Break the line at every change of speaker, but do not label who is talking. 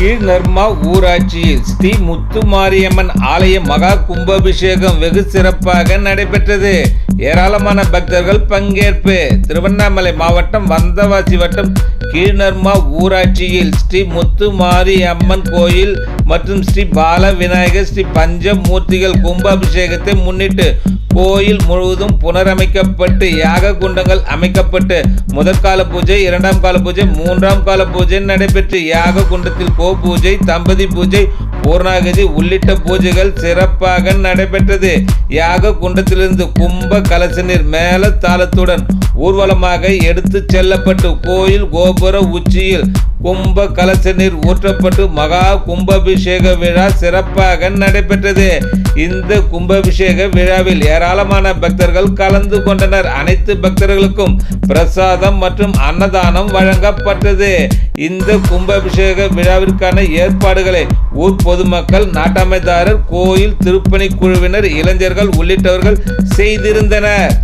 கீழ்நர்மா ஊராட்சியில் ஸ்ரீ முத்துமாரியம்மன் ஆலய மகா கும்பாபிஷேகம் வெகு சிறப்பாக நடைபெற்றது. ஏராளமான பக்தர்கள் பங்கேற்பு. திருவண்ணாமலை மாவட்டம் வந்தவாசி வட்டம் கீழ்நர்மா ஊராட்சியில் ஸ்ரீ முத்துமாரி அம்மன் கோயில் மற்றும் ஸ்ரீ பால விநாயகர் ஸ்ரீ பஞ்சமூர்த்திகள் கும்பாபிஷேகத்தை முன்னிட்டு கோயில் முழுவதும் புனரமைக்கப்பட்டு யாக குண்டங்கள் அமைக்கப்பட்டு முதல் கால பூஜை இரண்டாம் கால பூஜை மூன்றாம் கால பூஜை நடைபெற்று யாக குண்டத்தில் கோ பூஜை தம்பதி பூஜை பூர்ணாகதி உள்ளிட்ட பூஜைகள் சிறப்பாக நடைபெற்றது. யாக குண்டத்திலிருந்து கும்ப கலச நீர் மேல தாளத்துடன் ஊர்வலமாக எடுத்து செல்லப்பட்டு கோயில் கோபுர உச்சியில் கும்ப கலச நீர் ஊற்றப்பட்டு மகா கும்பாபிஷேக விழா சிறப்பாக நடைபெற்றது. இந்த கும்பாபிஷேக விழாவில் ஏராளமான பக்தர்கள் கலந்து கொண்டனர். அனைத்து பக்தர்களுக்கும் பிரசாதம் மற்றும் அன்னதானம் வழங்கப்பட்டது. இந்த கும்பாபிஷேக விழாவிற்கான ஏற்பாடுகளை ஊர் பொதுமக்கள் நாட்டமைதாரர் கோயில் திருப்பணி குழுவினர் இளைஞர்கள் உள்ளிட்டவர்கள் செய்திருந்தனர்.